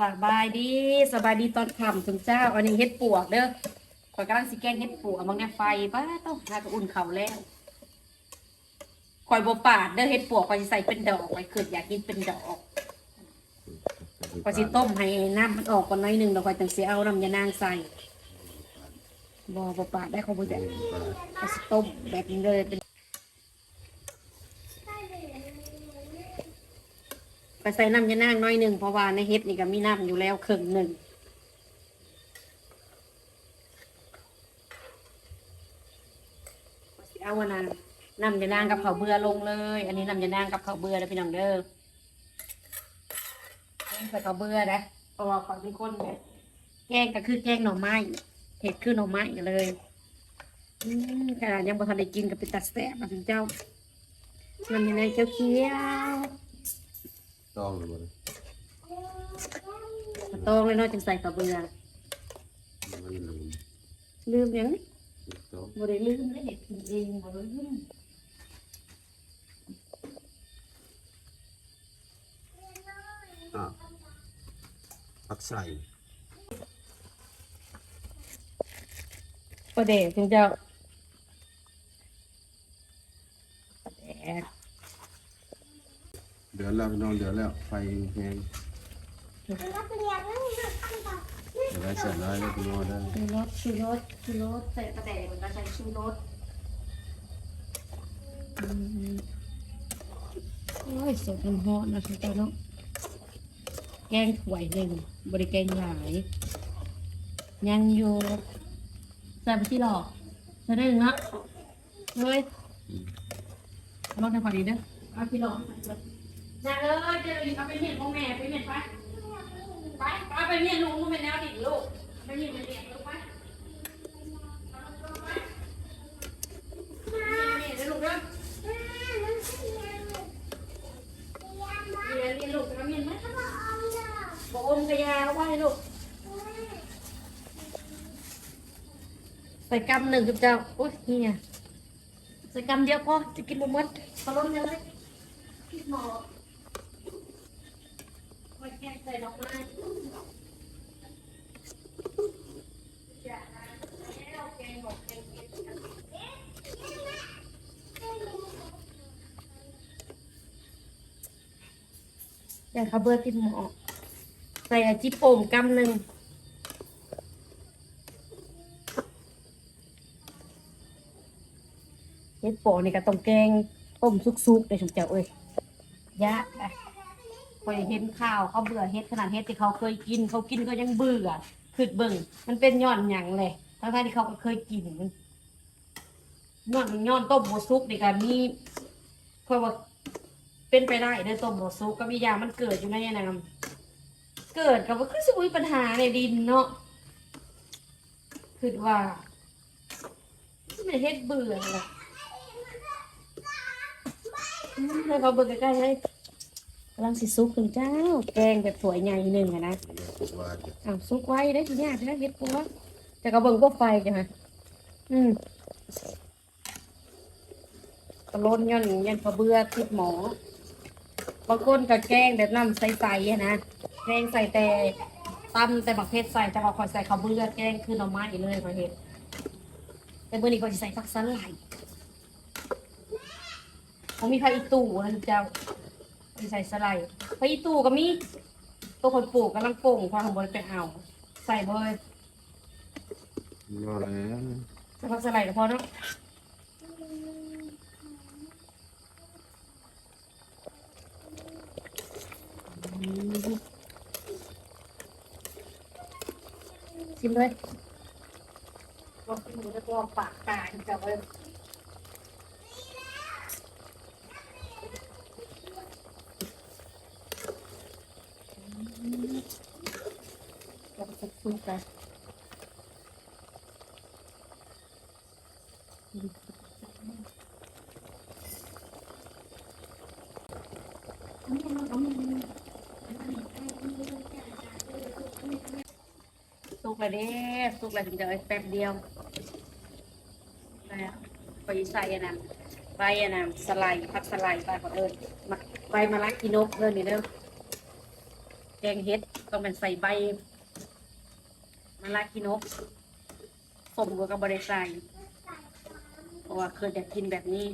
สบายดีสบายดีตอนค่ำถึงเจ้า อันนี้เฮ็ดปวกเด้อข่อยกำลังสิแกงเฮ็ดปวกบางเนี่ยไฟป้าต้องหาก็อุ่นเขาแล้วข่อยบ่ปาดเด้อเฮ็ดปวกข่อยสิใส่เป็นดอกข่อยคืออยากกินเป็นดอกข่อยสิต้มให้น้ำมันออกก่อนหน่อยหนึงแล้วข่อยจังสิเอาน้ำยานางใส่บ่บ่ปาดได้ข่อยบ่ได้ข่อยสิต้มแบบนี้เลยเป็นไป ใส่น้ำยานางน้อยหนึ่งเพราะว่าในเฮ็ดนี่ก็มีน้ำอยู่แล้วครึ่งหนึ่งเอาวันนั้นนำยานางกับเขาวเบื่อลงเลย อันนี้นำยานางกับเขาวเบื่อแล้วพี่น้องเด้อใส่เขาวเบื่อนะเพราะว่าขอยเป็นคนแบบแกงก็คือแกงหน่อไม้เห็ดคือหน่อไม้เลยขนาดยังบ่ทันได้กินกับเป็นตัดแสบมาถึงเจ้านำยานางเขียวเขียว องหรือเปล่าๆมาตองเลยเนาะจึงใส่เขาวเบื่อมันลืมลืมยังต้องบ่ได้ลืมได้เห็ดกินเองบ่ได้ลืมอะผักใส่ประเดกถึงเจ้าประเดก เดื อดแล้วพี่น้องเดือดแล้วไฟแห้งเดือดแล้วเสร็จแล้วแล้วพี่น้องได้ ชูรสชูรสชูรสใส่กระแดกมันก็ใส่ชูรสอืมโอ้ยสดน้ำร้อนนะคุณเจ้าเนาะแกงถ้วยหนึ่งบริแกงหลายยังอยู่ใส่ไปที่หลอกใส่ได้หนึ่งเนาะเลยอืม เอาลดในพอดีเด้อเอาที่หลอก นั่งเลยเดี๋ยวเอาไปเมียนของแม่ไปเมียนไปไปเอาไปเมียนลุงมันเป็นแนวดิ่งลูกไปเมียนไปเมียนลูกไปนี่เดี๋ยวลูกเด้อเรียนเรียนลูกจะเรียนไหมบอกอมกระยาไหวลูกใส่กำหนึ่งกับเจ้าโอ้ยเนี่ยใส่กำเดียวพอจะกินบุมดขอล้มยังไงคิดหมอไว้แค่ใส่ด อย่างขาเบื่อติดหมอใส่อาจิโป่งกำหนึ่งเฮ็ดโป่นี่ก็ต้องแกงต้มซุกๆเลยถุงเจ้าเอ้ยยะไป อยเห็นข้าวเขาเบื่อเฮ็ดขนาดเฮ็ดที่เขาเคยกิน เขากินก็ยังเบื่อคือเบิ่งมันเป็นย้อนหยังเลยทั้งๆที่เขาก็เคยกินมันย้อนย้อนต้มหมูซุกนี่ก็มีเพราะว่าเป็นไปได้เด้อต้มหมูซุปก็มียามันเกิดอยู่ในน้ำเกิดกับว่าคือสมุยปัญหาในดินเนาะคือว่าไม่เฮ็ดเบื่อเลยให้เขาเบิ่งใกล้ๆให้ำลังสิซุกถึงเจ้า แกงแบบสวยใหญ่หนึ่งอะนะอ้าวซุกไว้ได้ทีนี้ยได้เฮ็ดปัวแต่ก็เบิ่งพวกไฟจ้ะฮะอืมตะลนยันยันกระเบือติดหมอบางคนก็แกงแบบน้ำใสๆอะนะแกงใส่แต่ตำแต่บักเพชรใส่แต่ว่าคอยใส่ข้าวเบื่อแกงคือหน่อไม้เลยคอยเห็นแต่เมื่อนี้คอยใส่ฟักสไลด์เขามีไผ่อีตู่นะเจ้า คอยใส่สไลด์ไผ่อีตู่ก็มีตัวคนปลูกกำลังโป่งความของบริไปเอาใส่เบยรอแล้วใส่ฟักสไลด์ก็พอเนาะอืมชิมเลยลองชิมดูแล้วก็ปากกายจะเว้ย ลองสักซุปกันสุกเลยเด้สุกเลยถึงจะเอาแป๊บเดียวแล้วไปใส่อันนั้นใบอันนั้นสไลด์พักสไลด์ไปขอเอิญมาใบมะระกินกเอิญนี่เด้อแกงเฮ็ดต้องเป็นใส่ใบ มะลากินกสมกับกับบริใส่เพราะว่าเคยอยากกินแบบนี้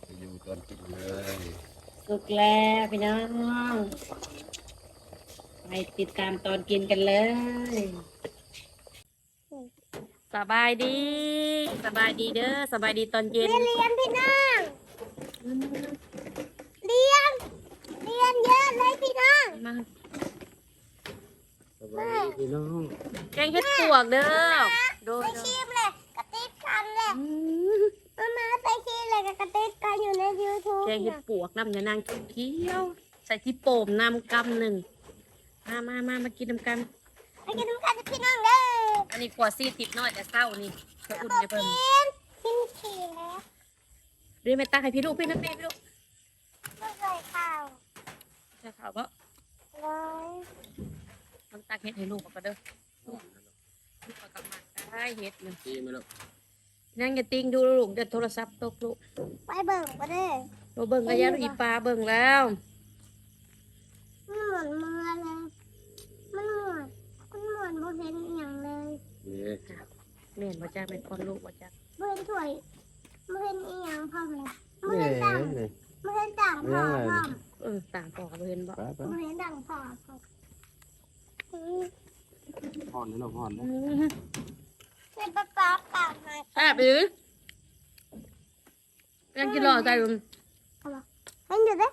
ไปอยู่ตอนกินเลยสุกแล้วพี่น้อง ไปติดตามตอนกินกันเลย สบายดี สบายดีเด้อสบายดีตอนเย็นเรียนพี่น้องเรียน เรียนเยอะเลยพี่น้องมาสบายดีพี่น้องแกงเฮ็ดปวกเด้อดูไปชิมเลยกระติกกันเลยมามาไปชิมเลยกับกระติกกันอยู่ในยูทูบแกงเฮ็ดปวกน้ำยานางเขียวๆใส่ที่โป่มน้ำกำหนึ่ง มามามามากินน้ำกัน ไปกินน้ำกันพี่น้องเด้ออันนี้ขวดซีติดน้อยแต่เศร้านี่เพื่ออุ่นให้เพิ่มกินขี่แล้วเรียนไปตักให้พี่ลูกพี่นักเรียนพี่ลูกไม่เคยข้าวจะข่าวก็เลยต้องตักเฮ็ดให้ลูกก็เด้อลูกก็กำมัดได้เฮ็ดมันตีไหมลูกนั่งอย่าติ้งดูลูกเดี๋ยวโทรศัพท์ตกลูกไปเบิ่งไปเด้อโรเบิ่งก็ยาอีปลาเบิ่งแล้วมันเหมือนมือเลย เหมือนโบเห็นอหย่างเลยนี่แม่นบ่จ้าเป็นคนลูกบ่จ้าโบเห็นถ้วยโบเห็นอีหยังพร้อมเลยโบนี่เห็นดังนี่โบเห็นดังพอพร้อมเออต่างปอกก็บ่เห็นบ่ไปไปโบเห็นดังพอพร้อมอืมห่อนนะลูกห่อนนะอื้อหือเป็นป๊าป๊าปากหายแซ่บหรือยังกินหล่อใจลุง เห็นอยู่เด้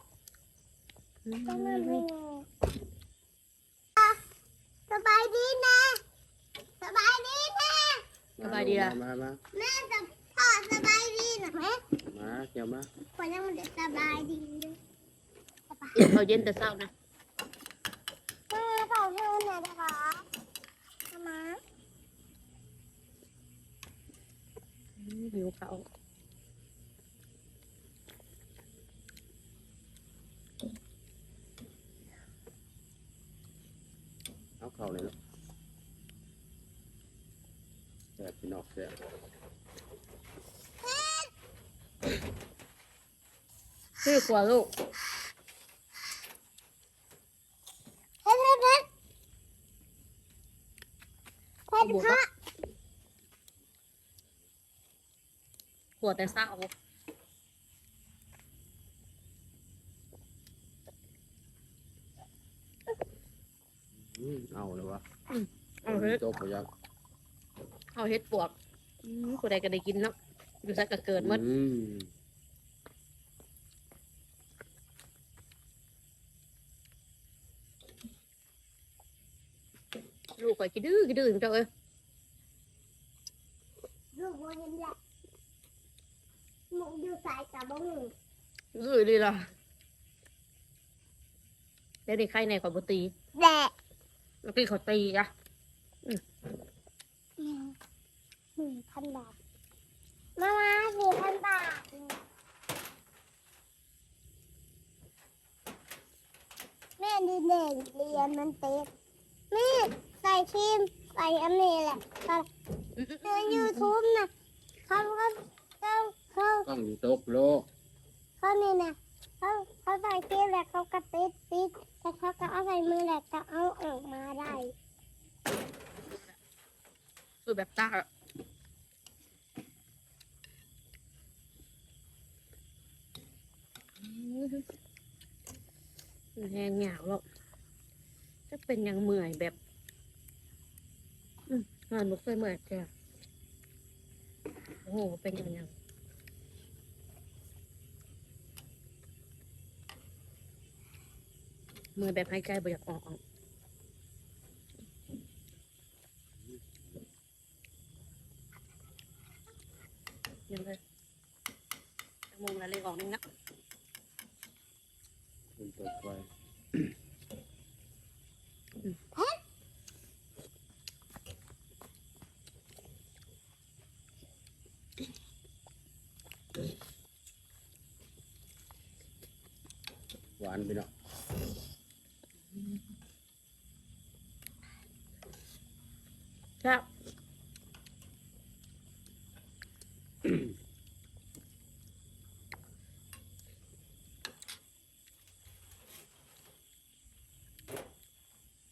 ก็ไม่เป็นไรอะ สบายดีนะ สบายดีนะ สบายดีล่ะมามาแม่กับพ่อสบายดีนะแม่มาเกี่ยวมาพ่อยังไม่ได้สบายดีเลยสบายเขาเย็นแต่เช้านะแม่เป่าเท่าไหร่นะคะมาอื้อหิวเขาว เอาเข่าเลยลูกแสบพี่น้องแสบ ชื่อกว่าลูกเฮ็ดเฮ็ดเฮ็ดเฮ็ดค่ะขวแต่เช้าอืมเอาเลยวะเอาเฮ็ดจบไปยังเอาเฮ็ดปวกอื้อผู้ใดก็ได้กินเนาะอยู่ซักก็เกิดหมด อืม ลูกข่อยกินดื้อกินดื้อจังเจ้าเอ้ยลูกบ่เห็นแหละหมูอยู่สายกับบ่หูดื้อดีล่ะเดี๋ยวนี้ใครในข่อยบ่ตีแดะแล้วพี่เขาตีจ้ะหนึ่งพันบาทมามาสี่พันบาทแม่ดีเด่นเรียนมันเต็มแม่ ใส่ครีมใส่อันนี้แหละในยูทูบนะเขาเขาเขาเขาต้องอยู่ตกโลกเขานี่นะเขาเขาใส่ครีมแล้วเขาก็ติดติดแต่เขาก็เอาใส่มือแล้วก็เอาออกมาได้คือแบบตาอะแหงเหงาหรอกจะเป็นอยังเมื่อยแบบอืม นอนบุกเคยเมื่อยแกโอ้โหเป็นอยังไงเมื่อแบบหายใจบ่อยากออกออกยังเลยจมูกละเลยออกนึงนะมันเปิดไฟ หวานไปเนาะครับ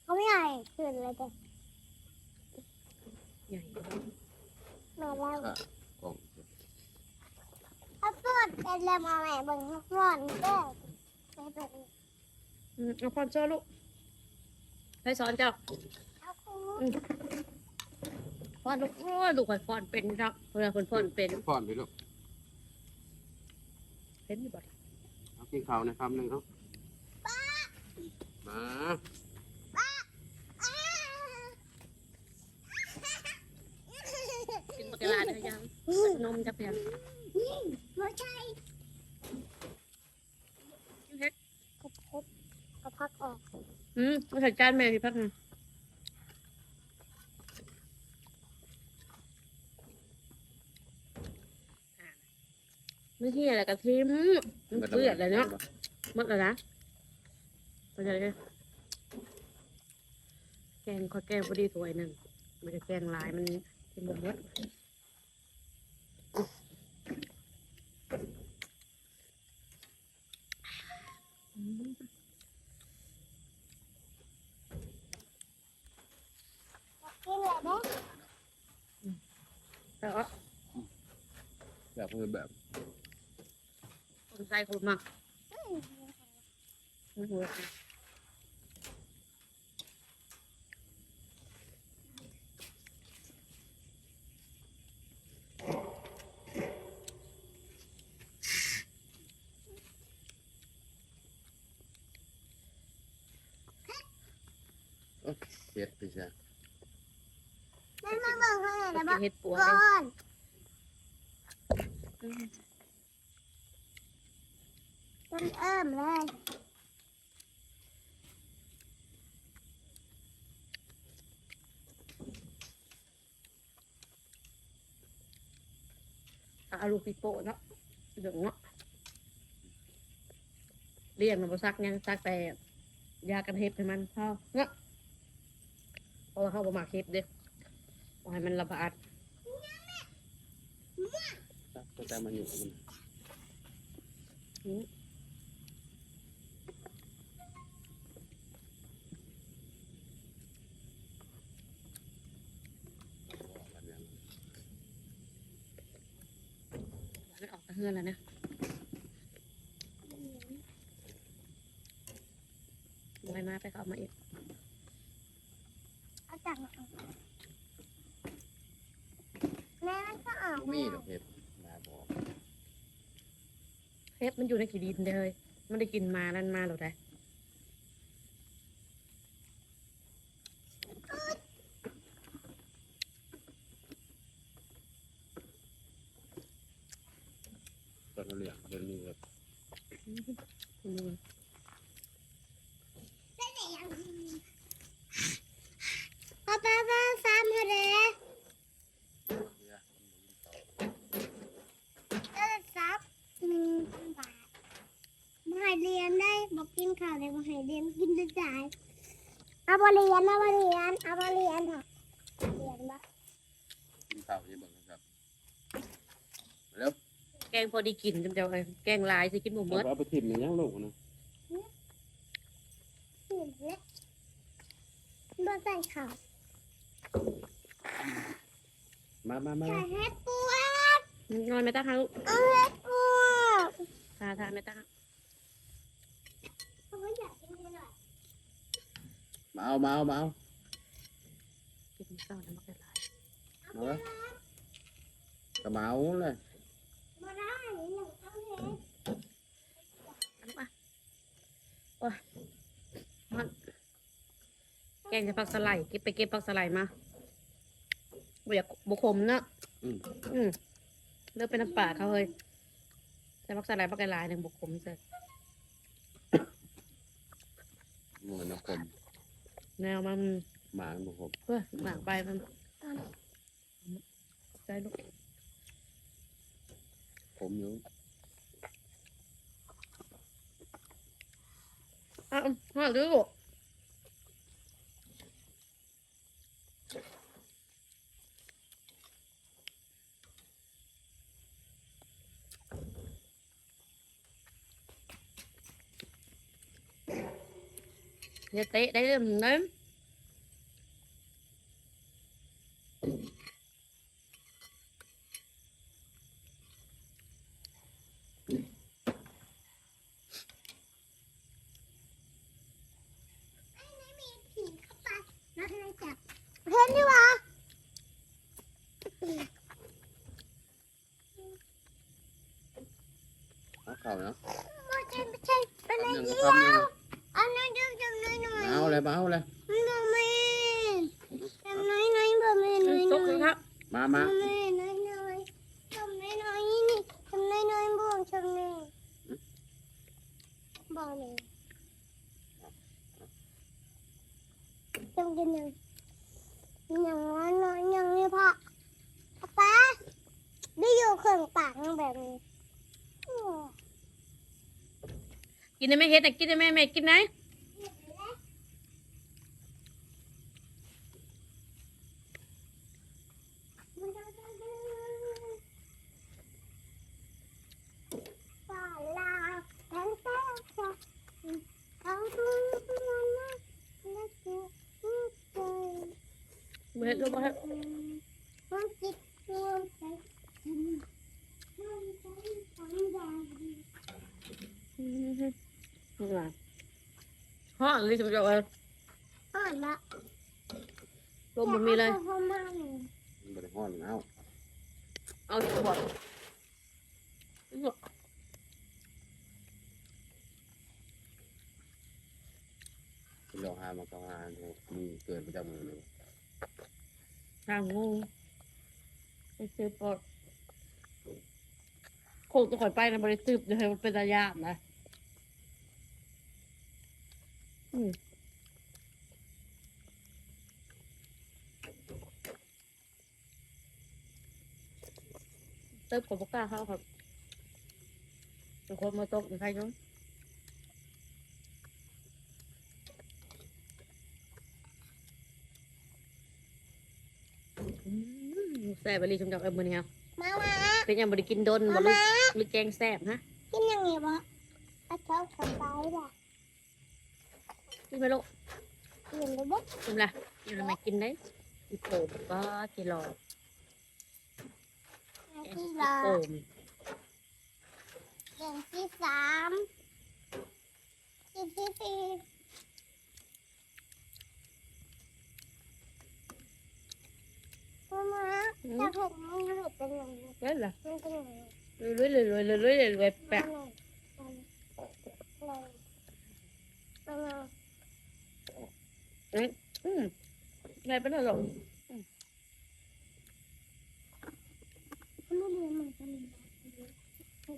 เขาไม่ใหญ่ขึ้นเลยแต่ใหญ่มาแล้วค่ะกล่องถ้าพูดเป็นแล้วมาแม่เบิ่งร้อนเด้อไปเบิ่ง อืมเอาพรโซ่ลูกไปสอนเจ้าเอาคูฟอนลูกโอ้ยลูกข่อยฟอนเป็นเนาะเวลาคนฟอนเป็นป้อนไปลูกเป็นอยู่บ่เอากินข้าวในคำหนึ่งเอามากินปากกาลาได้ยังนมจะเปลี่ยน ไม่ใช่ เฮ็ด กระพบกระ พักออกอืมมาใส่จานแม่พี่พักหนึงไม่ใช่อะไรกระทิมมันเปื่อยเลยเนาะหมดแล้วนะไปเลยแกงข้าวแกงพอดีถ้วยหนึ่งมันจะแกงลายมันกินหมดหมด กินเลยเด้ แต่ว่าแบบคือแบบคนใส่คนมากมันหัว เฮ็ดไปซะ แม่มาเบิ่งให้หน่อยก็ได้กินปะเห็ดปัวก่เลยอนอืมต้นเอิ่มเลยเอาลูกปีโป้เนาะเดือดเนาะเลี้ยงมันบ่ซักหยังซักแต่ยากันเห็บให้มันพอเนาะเพราะว่าเขาบ่มักเห็บเด้บ่ ให้มันระบาดก็แต่มันอยู่มันมันออกตะเฮือนแล้วนะบอยมาไปก็เอามาอีก เอาจังแม่มันก็ออก มีดอกเห็ดมาบอก เห็บมันอยู่ในกี่ดินเด้อเลยมันได้กินมานั่นมาหรอได้ ตอนเราเลี้ยงเดินมีแบบ อืม ป้าป้าป้าซ้ำเถอะเด้เออซับหนึ่งพันบาทมาให้เรียนได้บอกกินข้าวได้มาให้เรียนกินได้จ่าย เอาบเรียนเอาบเรียนเอาบเรียนเถอะเรียนปะกินข้าวที่เบิ่งครับแล้วแกงพอดีกินจำเจ้าเลยแกงหลายสิกินหมูเมดเอาไปทิ่มในยังลูกนะเรียนเลยมาใส่ข้าวมามามาใส่เฮ็ดปวดนอนไม่ตั้งลูกเอาเฮ็ดปวด ทาทาไม่ตั้ง เขาไม่อยากกินเลย มาเอามาเอามาเอากินข้าวน้ำมันหลายมาเลยกระเมาเลยมาได้หรือยังเอาเฮ็ดอันนั้นปะโอ้ยมันแกงจะผักสไลด์เก็บไปเก็บผักสไลด์มาบ่อยากบุคมเนาะอืมอืมเลือกเป็นน้ำปลาเขาเลยแต่ผักสไลด์ผักหลายหนึ่งบุคมเสร็จหมันนะคม แนวมันหมาบุคมเพื่อหมากใบมันใจลูกผมอยู่อะอะดู อย่าเตะได้เลยมึงนะมีผีเข้าไปแล้วให้จับเห็นดิวะเอาเข่าเนาะไม่ใช่ไม่ใช่เป็นอะไรหนึ่งเดีคำหนึ่งยว เอาเลยมาเอาเลยไม่บอกแม่จับหน่อยหน่อยบอกแม่หน่อยหตน่กอยเลยครับมาบมาอกแม่หน่อยหน่อยจับหน่อยหน่อยนี่นี่จับหน่อยหน่อยบอกจับหน่อยบอกเลยจับกันยังยังน้อยน้อยยังนี่พ่อป๊าได้อยู่เครื่องปากแบบนี้โอ้กินได้ไหมเฮ็ดน่ะกินได้ไหมแม่กินไหม ปลาลาทั้งเต้าทั้งตัวมันนะและตัวใจ เฮ็ดลูกบ่เฮ็ดมันจิตรวมใจรวมใจทำอย่าดีอืมนี่ล่ะฮอดเลยจุ๊บเอ้ยอ่านละลมบ่มีเลยพอมาหนึ่งบริห้อนเอาเอาขวดที่เราหามาเขาหาเนี่ยมีเกิดประจำมือเลย ทางงูไปซื้อปอดโคงจะขอยไปนะบริสืบเดี๋ยวให้มันเป็นระยะนะอืมเติมกับพวกกล้าเข้าครับเป็นคนมาตกหรือใครน้องอืม แซ่บไปเลยชมจักเอ็มมือนี่ครับมามาเป็นยังบริกินโดนบ่มาหรือมาหรือแกงแซ่บฮะกินยังไงวะอาเจ้าสบายละกินไปลูกกินเลยบุ๊กกินละกินละไม่กินได้อีโป่งก็กิโลแกงที่อีรอโป่งเดือนที่สามเดือนที่สี่ มามาจะเห็นมันหลุดเป็นยังไงเฮ้ยล่ะมันเป็นยังไงรวยรวยรวยรวยรวยรวยรวยแปะมามาอืมไงเป็นอะไรหรอกไม่เรียนมันจะมี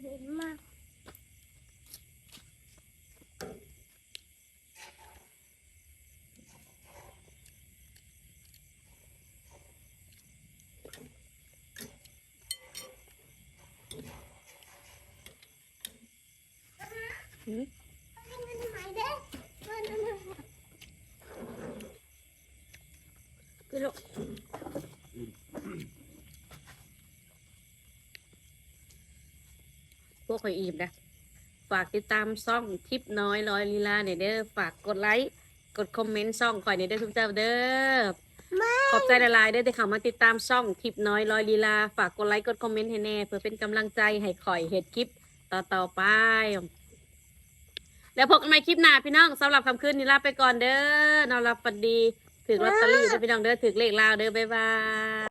เรียนมากอืมมันหมาย กินลูกพวกข่อยอิ่มนะ ฝากติดตามซ่องทิปน้อยร้อยลีลาเนี่ยเด้อ ฝากกดไลค์ กดคอมเมนต์ซ่องข่อยเนี่ยเด้อทุกเจ้าเด้อขอบใจละลายๆเด้อที่เข้ามาติดตามช่องทิปน้อยลอยลีลา ฝากกดไลค์กดคอมเมนต์ให้แน่ เพื่อเป็นกำลังใจให้ข่อยเห็ดคลิปต่อต่อๆไป แล้วพบกันใหม่คลิปหน้าพี่น้องสำหรับคำคืนนี้ลาไปก่อนเด้อนอนรับฝันดี ถึงลอตเตอรี่เด้อพี่น้องเด้อถึงเลขลาวเด้อบ๊ายบาย